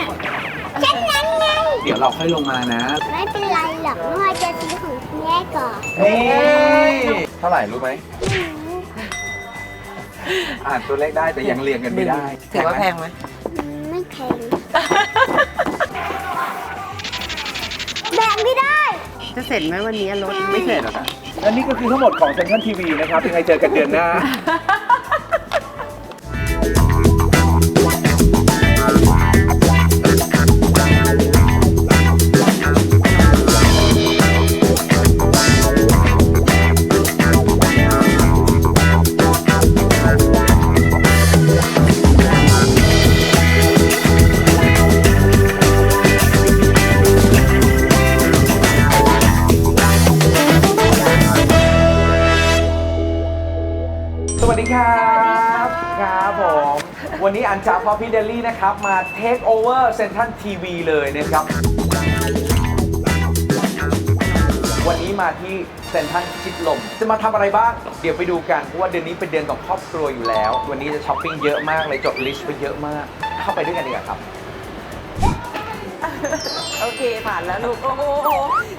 น่ะเช่นนั้นไง เดี๋ยวเราค่อยลงมานะ ไม่เป็นไรหรอกน้องจะซื้อของคุณแม่ก่อนนี่เท่าไหร่รู้ไหมอ่านตัวเลขได้แต่ยังเรียงกันไม่ได้ถือว่าแพงไหมอืมไม่แพงแบ่งไม่ได้ จะเสร็จไหมวันนี้รถไม่เสร็จหรอกนะและนี่ก็คือทั้งหมดของเซนทรัลทีวีนะครับยังไงเจอกันเดือนหน้า สวัสดีครับครับผม วันนี้อันจากพอพี่เดลี่นะครับ มาเทคโอเวอร์เซนทันทีวีเลยนะครับ วันนี้มาที่เซนทันชิดลม จะมาทำอะไรบ้าง เดี๋ยวไปดูกัน เพราะว่าเดือนนี้เป็นเดือนของครอบครัวอยู่แล้ว วันนี้จะช้อปปิ้งเยอะมากเลยจดลิสต์ไว้เยอะมาก เข้าไปด้วยกันดีกว่าครับ โอเคผ่านแล้วลูก โอ้โห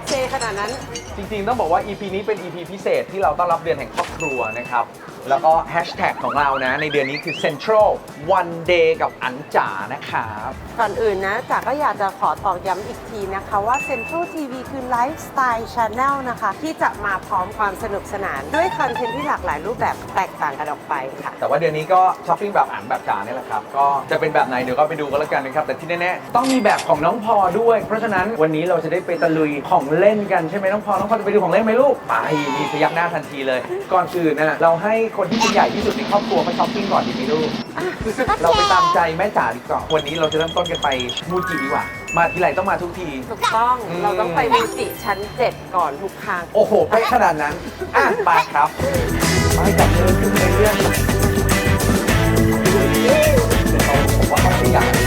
เซขนาดนั้น จริงๆ ต้องบอกว่า EP นี้เป็น EP พิเศษที่เราต้อนรับเดือนแห่งครอบครัวนะครับ แล้วก็แฮชแท็กของเรานะ ในเดือนนี้คือ Central One Day กับอันจ๋านะครับ ก่อนอื่นนะจ๋าก็อยากจะขอตอกย้ำอีกทีนะคะว่า Central TV คือไลฟ์สไตล์ช n แนลนะคะ ที่จะมาพร้อมความสนุกสนาน ด้วยคอนเทนต์ที่หลากหลายรูปแบบแตกต่างกันออกไปค่ะ แต่ว่าเดือนนี้ก็ช้อปปิ้งแบบอันแบบจ๋าเนี่ยแหละครับ ก็จะเป็นแบบไหนเดี๋ยวก็ไปดูกันแล้วกันนะครับ แต่ที่แน่ๆต้องมีแบบของน้องพอด้วย เพราะฉะนั้นวันนี้เราจะได้ไปตะลุยของเล่นกันใช่ไหมน้องพอน้องพอจะไปดูของเล่นไหมลูกไปมีพยักหน้าทันทีเลย ก่อนอื่นนะเราให้คนที่เป็นใหญ่ที่สุดในครอบครัวมาช้อปปิ้งก่อนดีไหมลูกเราไปตามใจแม่จ๋าดีกว่าวันนี้เราจะเริ่มต้นกันไปมูจิดีกว่า มาทีไรต้องมาทุกที ถูกต้องอืมเราต้องไปมูจิชั้น7ก่อนทุกครั้ง โอ้โหไปขนาดนั้นอะไปครับไปจับเลยขึ้นในเรื่องผมว่าเขาขยันใ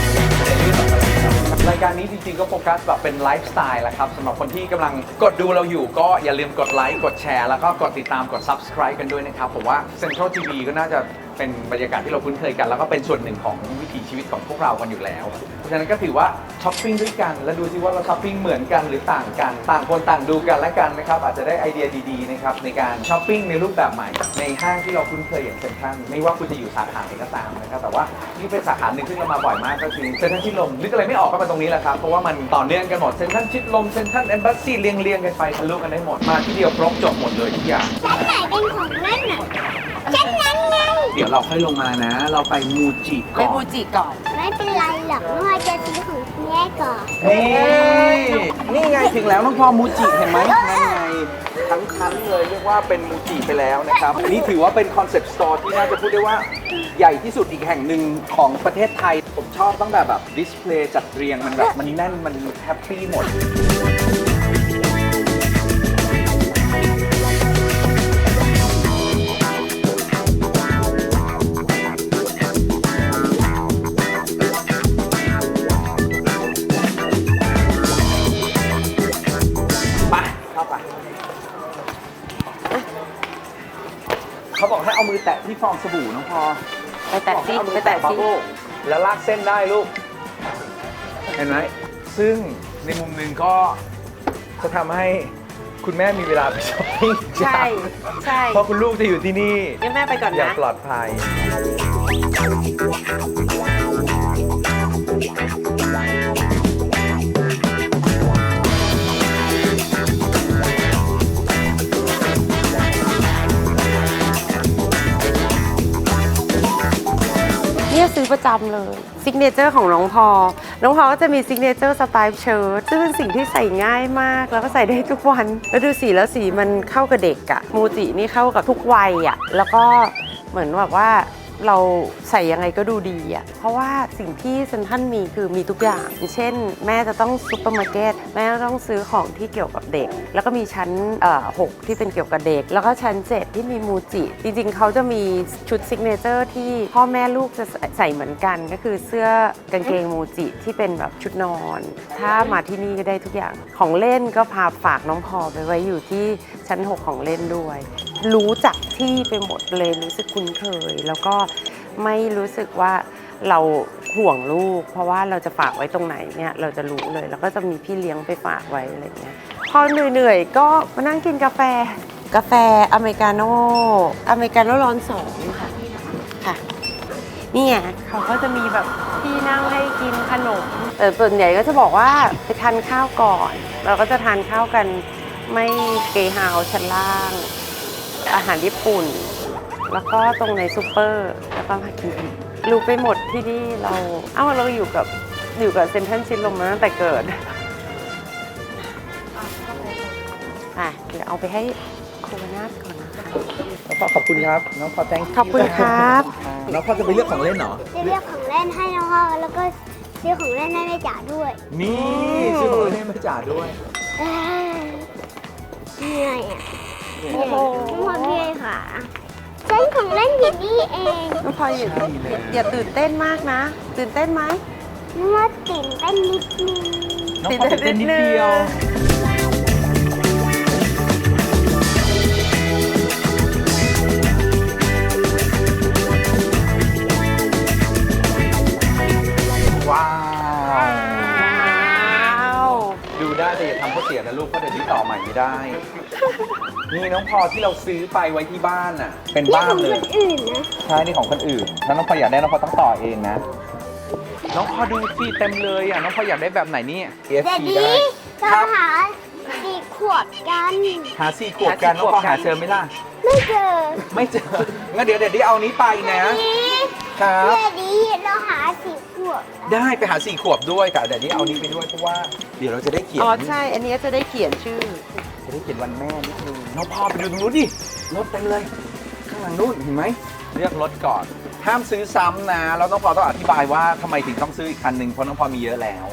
รายการนี้จริงๆก็โฟกัสแบบเป็นไลฟ์สไตล์แหละครับสำหรับคนที่กำลังกดดูเราอยู่ก็อย่าลืมกดไลค์กดแชร์แล้วก็กดติดตามกด subscribe กันด้วยนะครับผมว่า Central TV ก็น่าจะ เป็นบรรยากาศที่เราคุ้นเคยกัน แล้วก็เป็นส่วนหนึ่งของวิถีชีวิตของพวกเรากันอยู่แล้ว เพราะฉะนั้นก็ถือว่าช้อปปิ้งด้วยกัน แล้วดูซิว่าเราช้อปปิ้งเหมือนกันหรือต่างกัน ต่างคนต่างดูกันและกันนะครับ อาจจะได้ไอเดียดีๆนะครับในการช้อปปิ้งในรูปแบบใหม่ ในห้างที่เราคุ้นเคยอย่างเซ็นทรัลไม่ว่าคุณจะอยู่สาขาไหนก็ตามนะครับแต่ว่านี่เป็นสาขาหนึ่งที่เรามาบ่อยมากก็คือเซ็นทรัลชิดลมนึกอะไรไม่ออกก็มาตรงนี้แหละครับเพราะว่ามันต่อเนื่องกันหมดเซ็นทรัลชิดลมเซ็นทรัลแอมบ s สซีเรียงเรียงๆกันไปทะลุกันได้หมดมาที่เดียวครบจบหมดเลยทุกอย่างชั้นไหนเป็นของเล่นน่ะ เช่นนั้นไงเดี๋ยวเราค่อยลงมานะ เราไปมูจิไปก่อมูนจิก่อน ไม่เป็นไรหรอกน้องจะซื้อของคุณแม่ก่อนนี่นี่ไงถึงแล้วน้องพอมูจิเห็นไหมนั่นไงทั้งชั้นเลยเรียกว่าเป็นมูจิไปแล้วนะครับอันนี้ถือว่าเป็นคอนเซ็ปต์สโตร์ที่น่าจะพูดได้ว่า ใหญ่ที่สุดอีกแห่งหนึ่งของประเทศไทย ผมชอบตั้งแต่แบบดิสเพลย์จัดเรียงมันแบบมันแน่นมันแฮปปี้หมด ฟองสบู่น้องพอไปแตะซิเอามืไปอแตะบับซิเบิ้ลแล้วลากเส้นได้ลูก เห็นไหม ซึ่งในมุมหนึ่งก็จะทำให้คุณแม่มีเวลาไปช้อปปิ้งใช่ ใช่เพราะคุณลูกจะอยู่ที่นี่ งั้นแม่ไปก่อนอย่างนะ ปลอดภัย เนี่ยซื้อประจำเลยซิกเนเจอร์ของน้องพอ น้องพอก็จะมีซิกเนเจอร์สไตล์เชิ้ตซึ่งเป็นสิ่งที่ใส่ง่ายมาก แล้วก็ใส่ได้ทุกวัน แล้วดูสีแล้วสีมันเข้ากับเด็กอะมูจินี่เข้ากับทุกวัยอะแล้วก็เหมือนแบบว่า เราใส่ยังไงก็ดูดีอะเพราะว่าสิ่งที่เซนทันมีคือมีทุกอย่าง เช่น แม่จะต้องซุปเปอร์มาร์เก็ตแม่ต้องซื้อของที่เกี่ยวกับเด็ก แล้วก็มีชั้นเอ่อหกที่เป็นเกี่ยวกับเด็ก แล้วก็ชั้น7ที่มีมูจิ จริงๆ เขาจะมีชุดซิกเนเจอร์ที่พ่อแม่ลูกจะใส่เหมือนกัน ก็คือเสื้อกางเกงมูจิที่เป็นแบบชุดนอน ถ้ามาที่นี่ก็ได้ทุกอย่างของเล่นก็พาฝากน้องพอไปไว้อยู่ที่ชั้น 6 ของเล่นด้วย รู้จักที่ไปหมดเลยรู้สึกคุ้นเคย แล้วก็ไม่รู้สึกว่าเราห่วงลูก เพราะว่าเราจะฝากไว้ตรงไหนเนี่ยเราจะรู้เลย แล้วก็จะมีพี่เลี้ยงไปฝากไว้อะไรเงี้ยพอเหนื่อยๆก็มานั่งกินกาแฟ กาแฟอเมริกาโน่อเมริกาโน่ร้อนสองค่ะค่ะนี่ไงเขาก็จะมีแบบที่นั่งให้กินขนมแต่ส่วนใหญ่ก็จะบอกว่าไปทานข้าวก่อน เราก็จะทานข้าวกันไม่เกย์เฮาส์ชั้นล่าง อาหารญี่ปุ่น แล้วก็ตรงในซูเปอร์ แล้วก็มากินรู้ไปหมดที่นี่เราเอ้าเราอยู่กับอยู่กับเซนทรัลชิดลมมาตั้งแต่เกิดอะเดี๋ยวเอาไปให้โควินาทก่อนนะคะน้องพ่อขอบคุณครับ น้องพ่อ thank you ขอบคุณครับ น้องพ่อจะไปเลือกของเล่นเหรอจะเรียกของเล่นให้น้องพ่อแล้วก็ซื้อของเล่นให้แม่จ๋าด้วย นี่ซื้อของเล่นให้แม่จ๋าด้วยเอ้ยเหนื่อยอะ เนี่ยเหนื่อยน้องพ่อพี่ค่ะใช้ของเล่นอยู่นี่เองน้องพลอยอย่าอย่าตื่นเต้นมากนะ ตื่นเต้นไหมนึกว่าตื่นเต้นนิดนึง น้องพ่อตื่นเต้นนิดเดียวว้าว ต่อใหม่ไม่ได้ นี่น้องพอที่เราซื้อไปไว้ที่บ้านน่ะ เป็นนี่บ้าขอนงเลคยนอื่นนะ ใช่นี่ของคนอื่นถ้าน้องพออยากได้น้องพอต้องต่อเองนะ น้องพอดูสิเต็มเลยอะ น้องพออยากได้แบบไหนนี่เด็ด KFC ดีได้จะครับหาสี่ขวบกัน หาสี่ขวบกันน้องพอหาเจอไหมล่ะ ไม่เจอไม่เจอ งั้นเดี๋ยวเดี๋ยวดิเอานี้ไปนะดีครับ เด็ดดีเราหาสี่ข วบได้ไปหาสี่ขวบด้วยแต่เดี๋ยวนี้เอานี้ไปด้วยเพราะว่าเดี๋ยวเราจะได้เขียนอ๋อใช่ อันนี้จะได้เขียนชื่อ จะได้เขียนวันแม่นิดนึงน้องพ่อไปดูตรงนู้นดิรถเต็มเลย ข้างหลังนู้นเห็นไหมเลือกรถก่อน ห้ามซื้อซ้ำนะแล้วน้องพอต้องอธิบายว่าทำไมถึงต้องซื้ออีกคันหนึ่งเพราะน้องพอมีเยอะแล้ว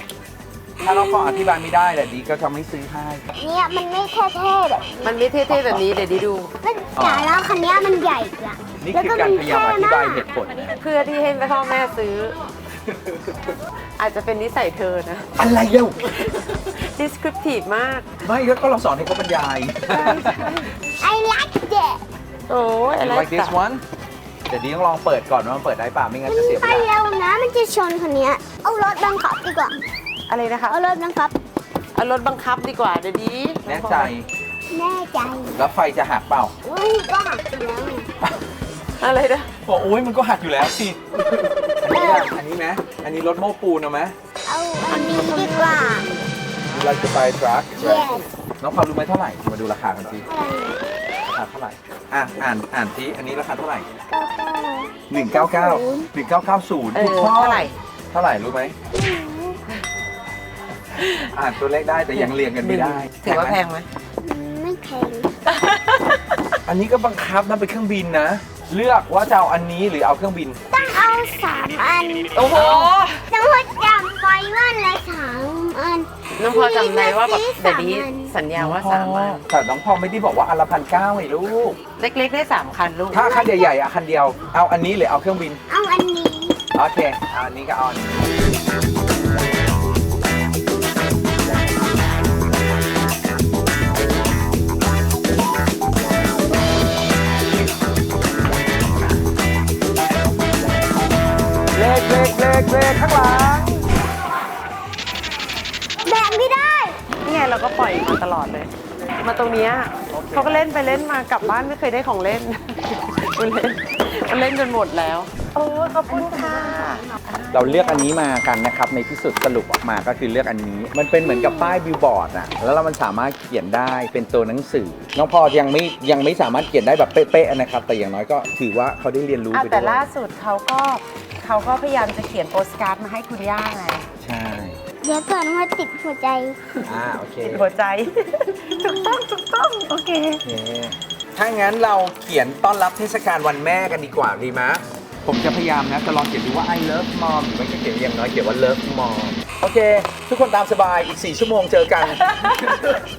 ถ้าน้องพออธิบายไม่ได้แหละดีก็จะไม่ซื้อให้ เนี่ยมันไม่เท่ๆแบบมันไม่เท่ๆแบบนี้เดี๋ยวดีดู มันจ๋าแล้วคันเนี้ยมันใหญ่กว่านี่คือการพยายามอธิบายเหตุผลนะ เพื่อที่ให้พ่อแม่ซื้อ อาจจะเป็นนิสัยเธอนะ อะไรเร็ว descriptive มาก ไม่ก็เราสอนให้เขาบรรยายไอ้ลักเด็ดโอ้ยอะไร You like this one เดี๋ยวดีต้องลองเปิดก่อนว่ามันเปิดได้ป่ะไม่งั้นจะเสียเวไปลาเร็วนะมันจะชนคันเนี้ยเอารถบังคับดีกว่า อะไรนะคะเอารถบังคับ เอารถบังคับดีกว่าเดี๋ยวดีแน่ใจแน่ใจแล้วไฟจะหักเปล่าอุ้ยก็หักอยู่แล้วไงอะไรนะบอกโอ้ยมันก็หักอยู่แล้วสิ อันนี้อะอันนี้ไหมอันนี้รถโม้ปูนเอาไหมเอาอันนี้ดีกว่า You like to buy a truck yes น้องพอรู้ไหมเท่าไหร่ มาดูราคากันสิอะไรราคาเท่าไหร่ อะอ่านอ่านสิอันนี้ราคาเท่าไหร่เก้าเก้า199 1990เออถูกต้องเท่าไหร่ เท่าไหร่รู้ไหมอ่านตัวเลขได้แต่ยังเรียงกันไม่ได้ถือว่าแพงไหมไม่แพงอันนี้ก็บังคับนะเป็นเครื่องบินนะ เลือกว่าจะเอาอันนี้หรือเอาเครื่องบิน ต้องเอาสามอันโอ้โหต้องพจำไว้ว่าละสามอัน น้องพอจำได้ว่าแบบพี่เดี๋ยวซื้นี้อสามอันสัญญาว่าสามอันแต่น้องพอไม่ได้บอกว่าอันละพันเก้าไงลูก เล็กๆได้สามคันลูก ถ้าคันใหญ่ๆอะคันเดียว เอาอันนี้หรือเอาเครื่องบิน เอาอันนี้ โอเค เอาอันนี้ก็เอาอันนี้ เลขเลขเลขเลขข้างหลัง แบ่งไม่ได้ นี่ไงเราก็ปล่อยมาตลอดเลย มาตรงเนี้ยเขาก็เล่นไปเล่นมากลับบ้านไม่เคยได้ของเล่น มันเล่นมันเล่นจนหมดแล้ว โอ้ขอบคุณค่ะเราเลือกอันนี้มากันนะครับ ในที่สุดสรุปออกมาก็คือเลือกอันนี้ มันเป็นเหมือนกับป้ายบิลบอร์ดอะแล้วเรามันสามารถเขียนได้เป็นตัวหนังสือ น้องพอยังไม่ยังไม่สามารถเขียนได้แบบเป๊ะๆนะครับ แต่อย่างน้อยก็ถือว่าเขาได้เรียนรู้อะไปแต่ด้วยล่าสุดเขาก็ เขาก็พยายามจะเขียนโปสการ์ดมาให้คุณย่าไงใช่เดี๋ยวก่อนว่าติดหัวใจ อ่าโอเคหัวใจ ถูกต้องถูกต้องโอเคโอเคถ้างั้นเราเขียนต้อนรับเทศกาลวันแม่กันดีกว่าดีไหมผมจะพยายามนะจะลองเขียนดูว่า I love mom หรือไม่ก็เขียนอย่างน้อยเขียนว่า love mom โอเค ทุกคนตามสบายอีก 4 ชั่วโมงเจอกัน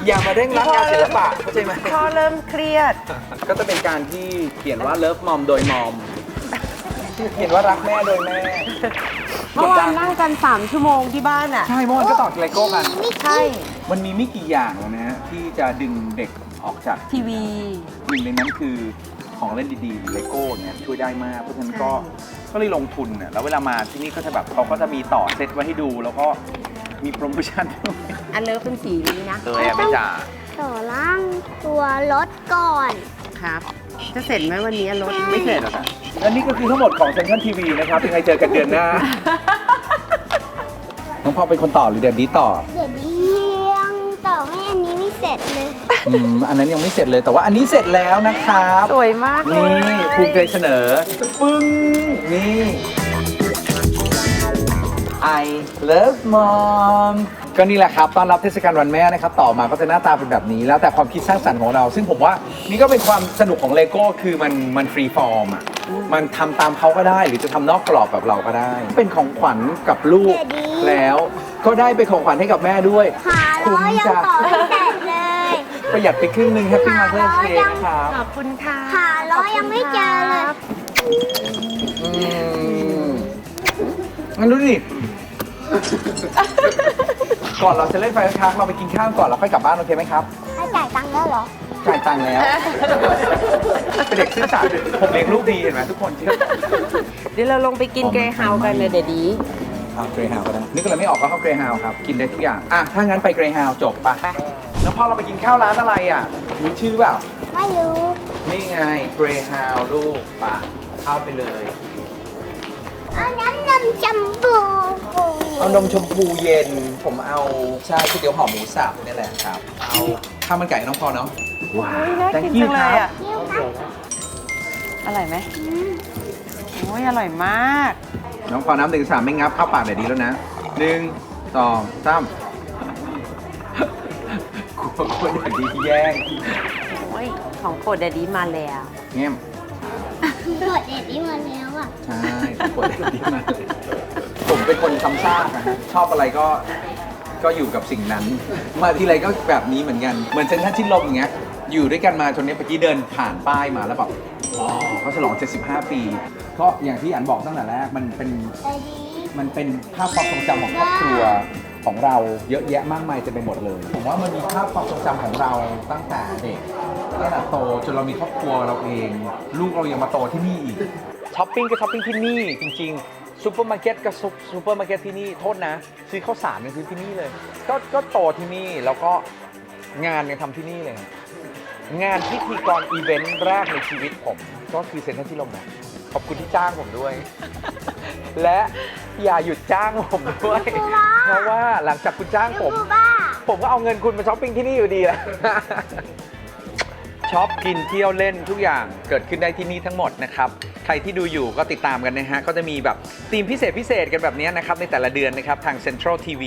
อย่ามาเร่งรัดงานศิลปะเข้าใจไหมพอเริ่มเครียด ก็จะเป็นการที่เขียนว่า love mom โดย mom เขียนว่ารักแม่โดยแม่เมื่อวานนั่งกัน 3 ชั่วโมงที่บ้านอะ ใช่เมื่อวานก็ต่อเลโก้กัน ใช่ มันมีไม่กี่อย่างนะฮะที่จะดึงเด็กออกจากทีวี หนึ่งในนั้นคือของเล่นดีๆเลโก้เนี่ยช่วยได้มาก เพราะฉะนั้นก็ก็เลยลงทุนน่ะแล้วเวลามาที่นี่ก็จะแบบเขาก็จะมีต่อเซตไว้ให้ดูแล้วก็มีโปรโมชั่นด้วยอันเลิฟเป็นสีนี้นะ เลยอะแม่จ๋า ต่อล่างตัวรถก่อน ครับ จะเสร็จไหมวันนี้อันรถไม่เสร็จหรอกค่ะ และนี่ก็คือทั้งหมดของเซนทรัลทีวีนะครับยังไงเจอกันเดือนหน้า น้องพ่อเป็นคนต่อหรือเดือนนี้ต่อเดี๋ยวนี้ยังต่อให้อันนี้ไม่เสร็จเลย อืมอันนั้นยังไม่เสร็จเลยแต่ว่าอันนี้เสร็จแล้วนะครับ สวยมากเลนี่ย ภูมิใจเสนอ ปึ้ง นี่ I love mom ก็นี่แหละครับต้อนรับเทศกาลวันแม่นะครับต่อมาก็จะหน้าตาเป็นแบบนี้ แล้วแต่ความคิดสร้างสรรค์ของเรา ซึ่งผมว่านี่ก็เป็นความสนุกของเลโก้คือมันมันฟรีฟอร์มอะมันทำตามเขาก็ได้ หรือจะทำนอกกรอบแบบเราก็ได้ เป็นของขวัญกับลูกเดี๋ยวดีแล้วก็ได้เป็นของขวัญให้กับแม่ด้วยขาล้อยังต่อไม่เสร็จเลยประหยัดไปครึ่งหนึ่งแฮปปี้มาเธอร์ขาล้อเดยังย์ครับ ขอบคุณค่ะขาล้อยังไม่เจอเลยอืมงั้นดูดิ ก่อนเราจะเล่นไฟค้างเราไปกินข้าวก่อนแล้วค่อยกลับบ้านโอเคไหมครับให้จ่ายตังค์แล้วเหรอ จ่ายตังค์แล้วเป็นเด็กซื่อสัตย์ผมเลี้ยงลูกดีเห็นไหมทุกคนเชื่อเดี๋ยวเราลงไปกินเกรฮาวกันเลยเดี๋ยวดีเอาเกรย์ฮาวก็ได้นึกอะไรไม่ออกก็เข้าเกรย์ฮาวครับกินได้ทุกอย่างอะถ้างั้นไปเกรย์ฮาวจบปะไปแล้วพอเราไปกินข้าวร้านอะไรอะมีชื่อเปล่าไม่รู้ นี่ไงเกรย์ฮาวลูกปะเข้าไปเลยอันนั้น นำจำปูเอานมชมพูเย็น ผมเอาใช่ก๋วยเตี๋ยวหอมหมูสับนี่แหละครับ เอาข้าวมันไก่น้องพอเนาะว้าวน่า thank กิน you จังเลยอะเที่ยวครับอร่อยไหมโอ้ยอร่อยมาก น้องพอน้ำหนึ่งสามไม่งับเข้าปากเดี๋ยวดีแล้วนะหนึ่งสองสามกลัวกลัวเดี๋ยวดีแย่งโอ้ยของโปรดเดดดี้มาแล้วเงี้ยมหมดเด็ดนี้มาแล้ว อะ ใช่กลัวดี๋ยวดีมากเลยผมเป็นคนซ้ำซากนะฮะชอบอะไรก็ก็อยู่กับสิ่งนั้น มาทีไรก็แบบนี้เหมือนกัน เหมือนเซนทรัลชิดลมอย่างเงี้ยอยู่ด้วยกันมาจนเนี้ยเมื่อกี้เดินผ่านป้ายมาแล้วแบบว้าวเขาฉลอง 75 ปี ก็อย่างที่อันบอกตั้งแต่แรกมันเป็นแต่ดีมันเป็นภาพความทรงจำของครอบครัวของเราเยอะแยะมากมายเต็มไปหมดเลย ผมว่ามันมีภาพความทรงจำของเราตั้งแต่เด็กตั้งแต่โตจนเรามีครอบครัวเราเอง ลูกเรายังมาโตที่นี่อีก ช้อปปิ้งก็ช้อปปิ้งที่นี่จริงๆซูเปอร์มาร์เก็ตก็ซุปซูเปอร์มาร์เก็ตที่นี่โทษนะ ซื้อข้าวสารยังซื้อที่นี่เลย ก็ก็โตที่นี่แล้วก็งานยังทำที่นี่เลย งานพิธีกรอีเวนต์แรกในชีวิตผม ก็คือเซ็นทรัลที่ลมนะขอบคุณที่จ้างผมด้วย และอย่าหยุดจ้างผมด้วย เพราะว่าหลังจากคุณจ้างผมบูบ้าผมก็เอาเงินคุณมาช้อปปิ้งที่นี่อยู่ดีแหละ ช็อปกินเที่ยวเล่นทุกอย่างเกิดขึ้นได้ที่นี่ทั้งหมดนะครับใครที่ดูอยู่ก็ติดตามกันนะฮะก็จะมีแบบธีมพิเศษพิเศษกันแบบนี้นะครับในแต่ละเดือนนะครับทาง Central TV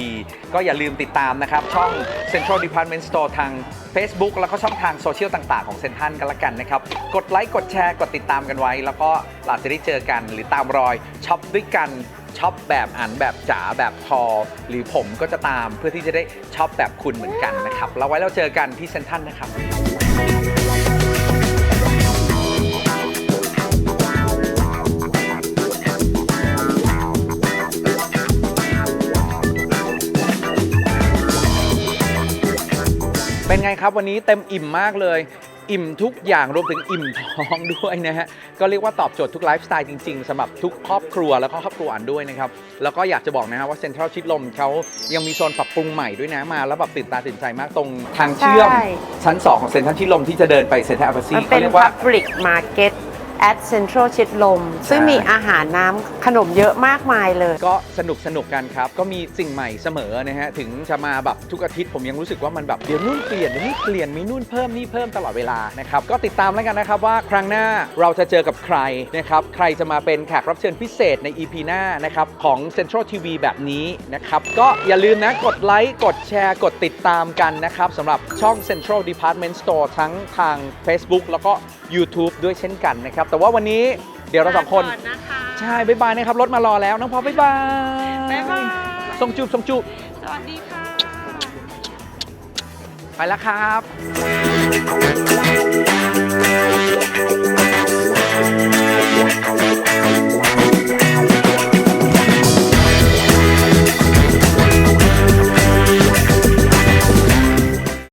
ก็อย่าลืมติดตามนะครับช่อง Central Department Store ทาง Facebook แล้วก็ช่องทางโซเชียลต่างๆของเซนทันกันละกันนะครับกดไลค์กดแชร์กดติดตามกันไว้ แล้วก็อาจะได้เจอกันหรือตามรอยช็อปด้วยกันช็อปแบบอ่านแบบจ๋าแบบทอ หรือผมก็จะตามเพื่อที่จะได้ช็อปแบบคุณเหมือนกันนะครับ แล้วไว้เราเจอกันที่เซนทันนะครับ เป็นไงครับวันนี้เต็มอิ่มมากเลย อิ่มทุกอย่างรวมถึงอิ่มท้องด้วยนะฮะ ก็เรียกว่าตอบโจทย์ทุกไลฟ์สไตล์จริงๆสำหรับทุกครอบครัวแล้วก็ครอบครัวอันด้วยนะครับ แล้วก็อยากจะบอกนะฮะว่าเซ็นทรัลชิดลมเขายังมีโซนปรับปรุงใหม่ด้วยนะมา แล้วแบบตื่นตาตื่นใจมากตรงทางเชื่อมใช่ ชั้น 2 ของเซ็นทรัลชิดลมที่จะเดินไปเซ็นทรัลแอมบาซีมันเป็น เรียกว่า Public Market at Central ชิดลม ซึ่งมีอาหารน้ำขนมเยอะมากมายเลย ก็สนุกสนุกกันครับ ก็มีสิ่งใหม่เสมอนะฮะ ถึงจะมาแบบทุกอาทิตย์ผมยังรู้สึกว่ามันแบบเดี๋ยวนู่นเปลี่ยนเดี๋ยวนี่เปลี่ยนมีนู่นเพิ่มนี่เพิ่มตลอดเวลานะครับ ก็ติดตามแล้วกันนะครับว่าครั้งหน้าเราจะเจอกับใครนะครับ ใครจะมาเป็นแขกรับเชิญพิเศษใน EP หน้านะครับของ Central TV แบบนี้นะครับ ก็อย่าลืมนะกดไลค์กดแชร์ กดติดตามกันนะครับสำหรับช่อง Central Department Store ทั้งทาง Facebook แล้วก็ YouTube ด้วยเช่นกันนะครับแต่ว่าวันนี้เดี๋ยวเราสองคนใช่บ๊ายบายนะครับรถมารอแล้วน้องพอบ๊ายบายบ๊ายบายส่งจูบส่งจูบสวัสดีค่ะ ไปแล้วครับ